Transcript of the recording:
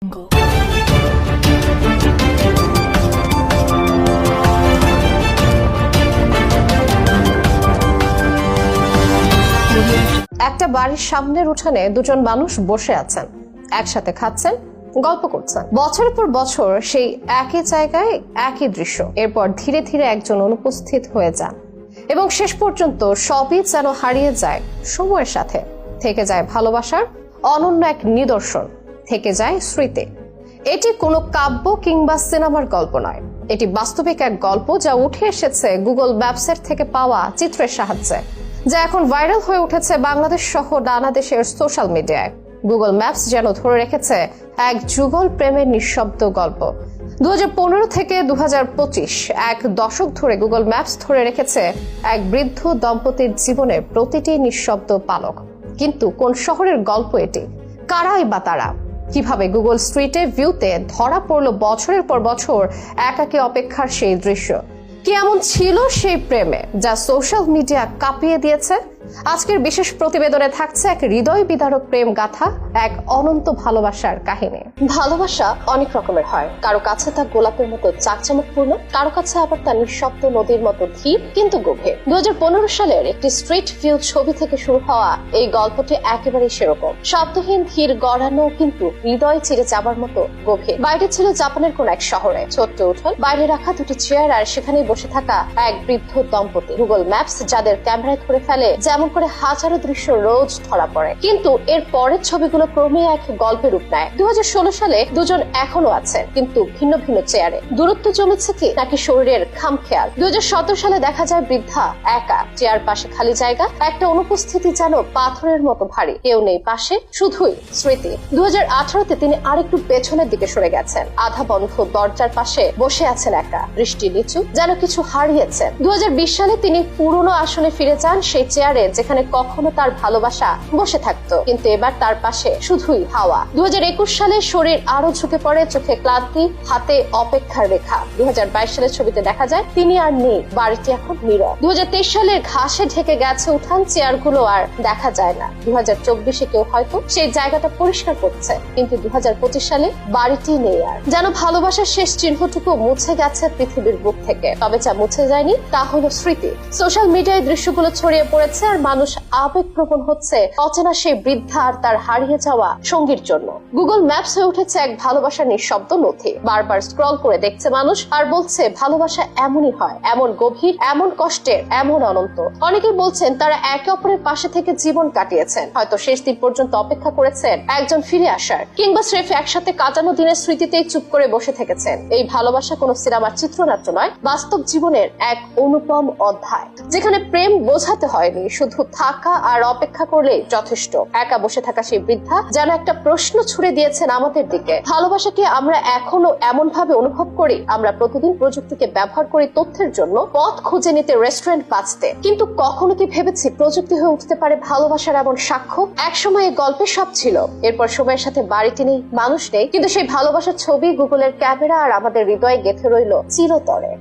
একটা বাড়ির সামনের উঠানে দুজন মানুষ বসে আছেন। একসাথে খাচ্ছেন, গল্প করছেন। বছরের পর বছর সেই একই জায়গায় একই দৃশ্য। এরপর ধীরে ধীরে একজন অনুপস্থিত হয়ে যান। এবং শেষ পর্যন্ত সবই যেন হারিয়ে যায় সময়ের সাথে। থেকে যায় ভালোবাসার অনন্য এক নিদর্শন। থেকে যায় স্মৃতি। এটি কোনো কাব্য কিংবা সিনেমার গল্প নয়। এটি বাস্তবিক এক গল্প যা উঠে এসেছে গুগল ম্যাপসের থেকে পাওয়া চিত্রের সাহায্যে, যা এখন ভাইরাল হয়ে উঠেছে বাংলাদেশ সহ নানা দেশের সোশ্যাল মিডিয়ায়। গুগল ম্যাপস যেন ধরে রেখেছে এক যুগল প্রেমের নিঃশব্দ গল্প। দুহাজার পনেরো থেকে দু এক দশক ধরে গুগল ম্যাপস ধরে রেখেছে এক বৃদ্ধ দম্পতির জীবনের প্রতিটি নিঃশব্দ পালক। কিন্তু কোন শহরের গল্প এটি? কারাই বা তারা? কীভাবে গুগল স্ট্রিটে ভিউতে ধরা পড়ল বছরের পর বছর একাকে অপেক্ষার সেই দৃশ্য? কি এমন ছিল সেই প্রেমে যা সোশ্যাল মিডিয়া কাঁপিয়ে দিয়েছে? আজকের বিশেষ প্রতিবেদনে থাকছে এক হৃদয় বিদারক প্রেম গাথা, এক অনন্ত ভালোবাসার কাহিনী। ভালোবাসা অনেক রকমের হয়। কারও কাছে তা গোলাপের মতো চাকচামকপূর্ণ, কারও কাছে আবার তা নিঃশব্দ নদীর মতো ধীর কিন্তু গভীর। দু সালের একটি স্ট্রিট ভিউ ছবি থেকে শুরু হওয়া এই গল্পটি একেবারেই সেরকম। শব্দহীন, ধীর, গড়ানো কিন্তু হৃদয় চিরে যাবার মতো গভীর। বাইরে ছিল জাপানের কোন এক শহরে। ছোট্ট উঠোন, বাইরে রাখা দুটি চেয়ার আর সেখানেই বসে থাকা এক বৃদ্ধ দম্পতি। গুগল ম্যাপস যাদের ক্যামেরায় ধরে ফেলে, যেমন করে হাজারো দৃশ্য রোজ ধরা পড়ে। কিন্তু এর পরের ছবিগুলো ক্রমে এক গল্পের রূপ নেয়। দু হাজার ষোলো সালে দুজন এখনও আছেন, কিন্তু ভিন্ন ভিন্ন চেয়ারে। দূরত্ব জমেছে কি, নাকি শরীরের খাম খেয়াল দু সালে দেখা যায় বৃদ্ধা একা, চেয়ার পাশে খালি জায়গা, একটা অনুপস্থিতি যেন পাথরের মতো ভারী। কেউ নেই পাশে, শুধুই স্মৃতি। দু তে তিনি আরেকটু পেছনের দিকে সরে গেছেন। আধা বন্ধ দরজার পাশে বসে আছেন একা। দৃষ্টি নিচু, যেন কিছু হারিয়েছেন। দু হাজার বিশ সালে তিনি পুরনো আসনে ফিরে যান, সেই চেয়ারে যেখানে কখনো তার ভালোবাসা বসে থাকতো, কিন্তু এবার তার পাশে শুধুই হাওয়া। দু সালে শরীর আরও ঝুঁকে পড়ে, চোখে ক্লান্তি, হাতে অপেক্ষার রেখা। দু সালের ছবিতে দেখা যায়, তিনি আর নেই, বাড়িটি এখন নীরব। দু সালের ঘাসে ঢেকে গেছে উঠান, চেয়ারগুলো আর দেখা যায় না। দু চব্বিশে কেউ হয়তো সেই জায়গাটা পরিষ্কার করছে, কিন্তু দু হাজার পঁচিশ সালে বাড়িটি নেই আর। যেন ভালোবাসার শেষ চিহ্নটুকু মুছে গেছে পৃথিবীর বুক থেকে। তবে যা মুছে যায়নি, তা হলো স্মৃতি। সোশ্যাল মিডিয়ায় দৃশ্যগুলো ছড়িয়ে পড়েছে আর মানুষ আবেগপ্রবণ হচ্ছে। অচেনা সেই বৃদ্ধা আর তার হারিয়ে যাওয়া সঙ্গীর জন্য। গুগল ম্যাপস হয়ে উঠেছে এক ভালোবাসার নিঃশব্দ নথি। বারবার স্ক্রল করে দেখছে মানুষ আর বলছে, ভালোবাসা এমনই হয়, এমন গভীর, এমন কষ্টের, এমন অনন্ত। অনেকেই বলছেন, তারা একে অপরের পাশে থেকে জীবন কাটিয়েছেন। হয়তো শেষ দিন পর্যন্ত অপেক্ষা করেছেন একজন ফিরে আসার। কিংবা স্রেফ একসাথে কাটানো দিনের স্মৃতিতেই চুপ করে বসে থেকেছেন। এই ভালোবাসা কোনো সিনেমার চিত্রনাট্য নয়, বাস্তব জীবনের এক অনুপম অধ্যায়। যেখানে প্রেম বোঝাতে হয়নি শুধু থাকা আর অপেক্ষা করলেই যথেষ্ট। একা বসে থাকা সেই বৃদ্ধা যেন একটা প্রশ্ন ছুড়ে দিয়েছেন আমাদের দিকে। ভালোবাসাকে আমরা এখনও এমন ভাবে অনুভব করি, আমরা প্রতিদিন প্রযুক্তিকে ব্যবহার করি তথ্যের জন্য, পথ খুঁজে নিতে রেস্টুরেন্ট বাঁচতে কিন্তু কখনো কি ভেবেছি প্রযুক্তি হয়ে উঠতে পারে ভালোবাসার এমন সাক্ষ্য? একসময় এই গল্পে সব ছিল। এরপর সময়ের সাথে বাড়িটি নেই মানুষ নেই, কিন্তু সেই ভালোবাসার ছবি গুগলের ক্যামেরা আর আমাদের হৃদয়ে গেঁথে রইল চিরতরে।